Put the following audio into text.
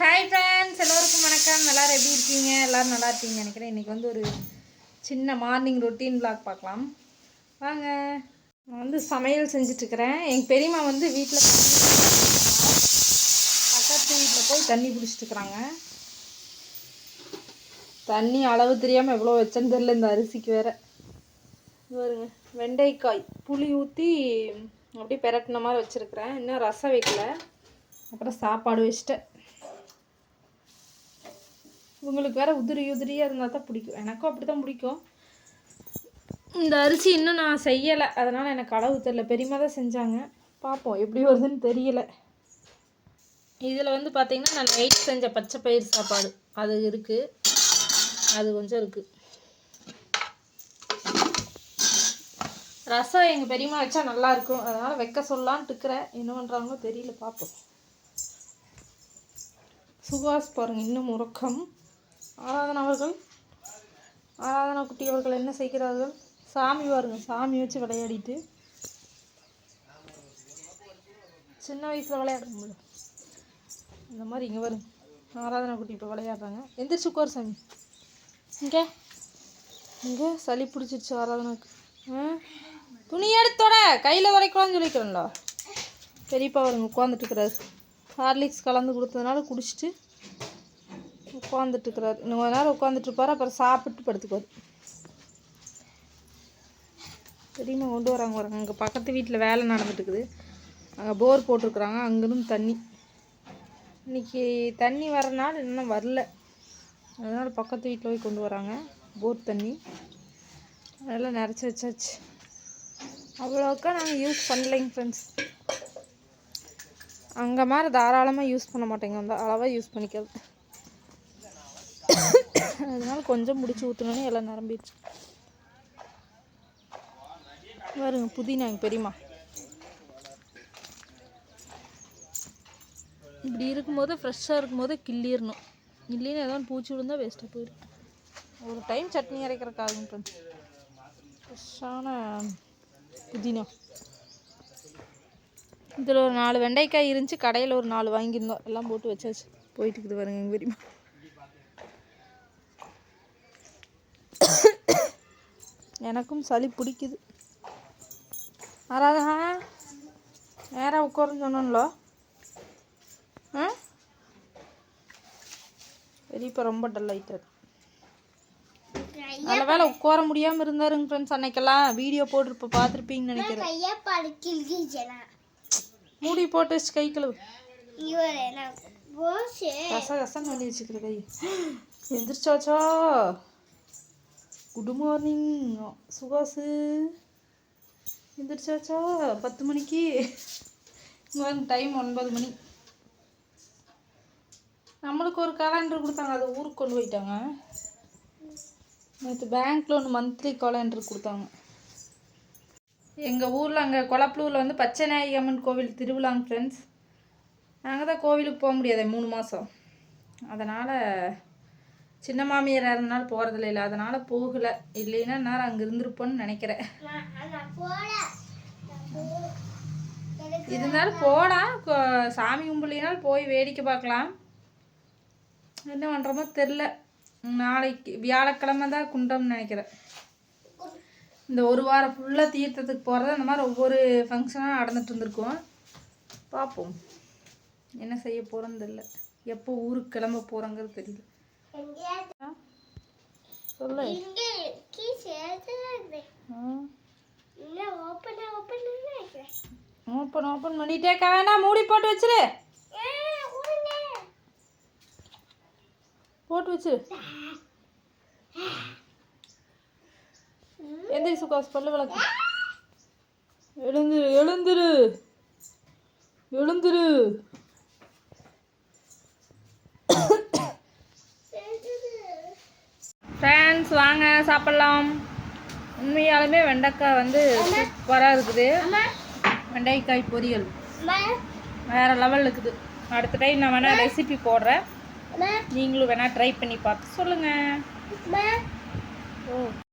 Hi friends எல்லோருக்கும் வணக்கம். எல்லோரும் எப்படி இருக்கீங்க? எல்லோரும் நல்லா இருக்கீங்கன்னு நினைக்கிறேன். இன்றைக்கி வந்து ஒரு சின்ன மார்னிங் ரொட்டீன் பிளாக் பார்க்கலாம். வாங்க. நான் வந்து சமையல் செஞ்சிட்ருக்கிறேன் எங்கள் பெரியம்மா வந்து வீட்டில் பக்கத்து வீட்டில் போய் தண்ணி பிடிச்சிட்டு இருக்கிறாங்க. தண்ணி அளவு தெரியாமல் எவ்வளோ வச்சேன்னு தெரில இந்த அரிசிக்கு வேறு. ஒரு பாருங்க. வெண்டைக்காய் புளி ஊற்றி அப்படியே பெரட்டின மாதிரி வச்சுருக்கிறேன். இன்னும் ரசம் வைக்கல. அப்புறம் சாப்பாடு வச்சுட்டேன். உங்களுக்கு வேற உதிரி உதிரியாக இருந்தால் தான் பிடிக்கும். எனக்கும் அப்படி தான் பிடிக்கும். இந்த அரிசி இன்னும் நான் செய்யலை. அதனால் எனக்கு அளவு தெரியல. பெரியமா தான் செஞ்சாங்க. பார்ப்போம் எப்படி வருதுன்னு தெரியல. இதில் வந்து பார்த்தீங்கன்னா நான் நைட் செஞ்ச பச்சை பயிர் சாப்பாடு. அது இருக்குது அது கொஞ்சம் இருக்குது ரசம் எங்கள் பெரியம்மா வச்சா நல்லா இருக்கும். அதனால் வைக்க சொல்லலான்ட்டு இருக்கிறேன். என்ன பண்ணுறாங்களோ தெரியல பார்ப்போம் சுகாஸ் பாருங்க இன்னும் உறக்கம். ஆராதனா அவர்கள் ஆராதனா குட்டி அவர்கள் என்ன செய்கிறார்கள்? சாமி பாருங்க சாமி வச்சு விளையாடிட்டு. சின்ன வயசில் விளையாட முடியல இந்த மாதிரி இங்கே வரும் ஆராதனை குட்டி இப்போ விளையாடுறாங்க. எந்திரிச்சு உட்காரு சாமி. இங்கே இங்கே சளி பிடிச்சிருச்சு ஆராதனாக்கு ஆ? துணி எடுத்தோட கையில் துடைக்கலாம்னு சொல்லிக்கிறேன்ல. பெரியப்பா அவருங்க உட்காந்துட்டு இருக்கிறாரு. ஹார்லிக்ஸ் கலந்து கொடுத்ததுனால குடிச்சிட்டு உட்காந்துட்டுருக்கிறார் இன்னும் கொஞ்ச நேரம் உட்காந்துட்டுருப்பார் அப்புறம் சாப்பிட்டு படுத்துக்குவார். திடீர்னு கொண்டு வராங்க வராங்க அங்கே பக்கத்து வீட்டில் வேலை நடந்துட்டுருக்குது. அங்கே போர் போட்டிருக்குறாங்க. அங்கேருந்து தண்ணி. இன்னைக்கு தண்ணி வரனால இன்னும் வரல. அதனால் பக்கத்து வீட்டில் போய் கொண்டு வராங்க. போர் தண்ணி. அதெல்லாம் நிறச்சி வச்சாச்சு. அவ்வளோக்கா நாங்கள் யூஸ் பண்ணலைங்க ஃப்ரெண்ட்ஸ் அங்கே மாதிரி தாராளமாக யூஸ் பண்ண மாட்டேங்க. அந்த அளவாக யூஸ் பண்ணிக்கிறது. அதனால கொஞ்சம் முடிச்சு ஊற்றினோன்னே எல்லாம் நிரம்பிடுச்சு. பாருங்க புதினா எங்கள் பெரியம்மா. இப்படி இருக்கும்போது ஃப்ரெஷ்ஷாக இருக்கும்போது கிள்ளிடணும் இல்லைன்னு ஏதாவது பூச்சி விழுந்தா வேஸ்ட்டாக போயிடும். ஒரு டைம் சட்னி அரைக்கிறதுக்காகும் ஃப்ரெண்ட்ஸ் ஃப்ரெஷ்ஷான புதினா. இதில் ஒரு நாலு வெண்டைக்காய் இருந்துச்சு. கடையில் ஒரு நாலு வாங்கியிருந்தோம். எல்லாம் போட்டு வச்சாச்சு. போயிட்டு இருக்குது பாருங்க எங்கள் பெரியம்மா. எனக்கும் சளி பிடிக்குது. ஆராதனா நேராக உட்காருன்னு சொன்னோம்ல ஆ? பெரியப்பா ரொம்ப டல் ஆயிட்டாரு. நல்ல வேலை உட்கார முடியாமல் இருந்தாருங்க ஃப்ரெண்ட்ஸ் அன்னைக்கெல்லாம். வீடியோ போட்டு பார்த்துருப்பீங்கன்னு நினைக்கிறேன். மூடி போட்டு வச்சு கை கழுவு. கச கசன்னு பண்ணி வச்சுக்கிற கை. எந்திரிச்சாச்சா? Good morning சுகாசு. எந்திரிச்சாச்சா? பத்து மணிக்கு. டைம் ஒன்பது மணி. நம்மளுக்கு ஒரு கேலண்டர் கொடுத்தாங்க. அதை ஊருக்கு கொண்டு போயிட்டாங்க. நேற்று பேங்க்கில் ஒன்று மந்த்லி கேலண்டர் கொடுத்தாங்க. எங்கள் ஊரில் அங்கே கொளப்பலூரில் வந்து பச்சைநாயகி அம்மன் கோவில் திருவிழாங்க ஃப்ரெண்ட்ஸ் நாங்கள் தான் கோவிலுக்கு போக முடியாது மூணு மாதம் அதனால் சின்ன மாமியார் இருந்தனால போகிறதில்ல இல்லை. அதனால் போகலை. இல்லைன்னா நான் அங்கே இருந்திருப்போன்னு நினைக்கிறேன். இருந்தாலும் போகலாம் சாமி கும்பலினாலும் போய் வேடிக்கை பார்க்கலாம். என்ன பண்ணுறோமோ தெரில நாளைக்கு வியாழக்கிழமை தான் குண்டம்னு நினைக்கிறேன். இந்த ஒரு வாரம் ஃபுல்லாக தீர்த்தத்துக்கு போகிறது அந்த மாதிரி ஒவ்வொரு ஃபங்க்ஷனாக நடந்துட்டு இருந்திருக்கும். பார்ப்போம். என்ன செய்ய போகிறோன்னு தெரில எப்போ ஊருக்கு கிளம்ப போகிறோங்கிறது தெரியல. சொல்லு. ஓப்பன் ஓப்பன் ஓப்பன் பண்ணிட்டேக்கா வேணாம். மூடி போட்டு வச்சிரு. போட்டு வச்சிரு. எந்திரி சுகாஸ் பல்லு விளக்கு எழுந்துரு எழுந்துரு. எழுந்துரு ஃப்ரெண்ட்ஸ் வாங்க சாப்பிட்லாம். உண்மையாலுமே வெண்டைக்காய் வந்து சூப்பராக இருக்குது. வெண்டைக்காய் பொரியல். வேறு லெவல் இருக்குது. அடுத்த டைம் நான் வேணால் ரெசிபி போடுறேன். நீங்களும் வேணால் ட்ரை பண்ணி பார்த்து சொல்லுங்கள் ஓ.